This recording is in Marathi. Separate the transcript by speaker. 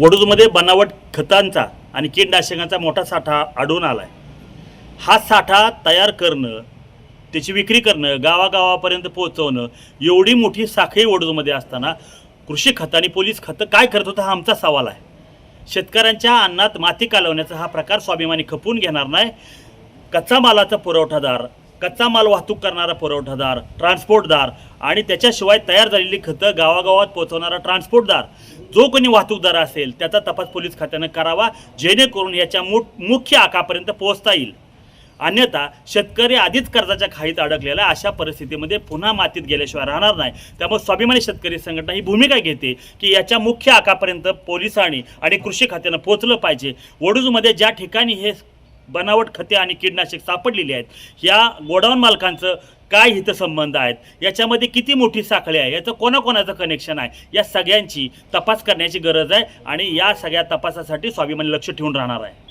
Speaker 1: वडूजमध्ये बनावट खतांचा आणि कीटनाशकांचा मोठा साठा आढळून आला आहे हा साठा तयार करणं त्याची विक्री करणं गावागावापर्यंत पोहोचवणं एवढी मोठी साखळी वडूजमध्ये असताना कृषी खतं आणि पोलीस खतं काय करत होतं हा आमचा सवाल आहे. शेतकऱ्यांच्या अन्नात माती कालवण्याचा हा प्रकार स्वाभिमानी खपवून घेणार नाही. कच्चा मालाचा पुरवठादार कच्चा माल वाहतूक करणारा पुरवठादार ट्रान्सपोर्टदार आणि त्याच्याशिवाय तयार झालेली खतं गावागावात पोहोचवणारा ट्रान्सपोर्टदार जो कोणी वाहतूकदार असेल त्याचा तपास पोलीस खात्यानं करावा जेणेकरून याच्या मु मुख्य आकापर्यंत पोहोचता येईल. अन्यथा शेतकरी आधीच कर्जाच्या खाईत अडकलेला अशा परिस्थितीमध्ये पुन्हा मातीत गेल्याशिवाय राहणार नाही. त्यामुळे स्वाभिमानी शेतकरी संघटना ही भूमिका घेते की याच्या मुख्य आकापर्यंत पोलिसांनी आणि कृषी खात्यानं पोहोचलं पाहिजे. वडूजमध्ये ज्या ठिकाणी हे बनावट खते आणि कीडनाशक सापडलेली आहेत. या गोडाऊन मालकांचं काय हितसंबंध आहेत? याच्यामध्ये किती मोठी साखळी आहे? याचं कोणाकोणाचं कनेक्शन आहे? या सगळ्यांची तपास करण्याची गरज आहे आणि या सगळ्या तपासासाठी स्वाभिमानी लक्ष ठेवून राहणार आहे.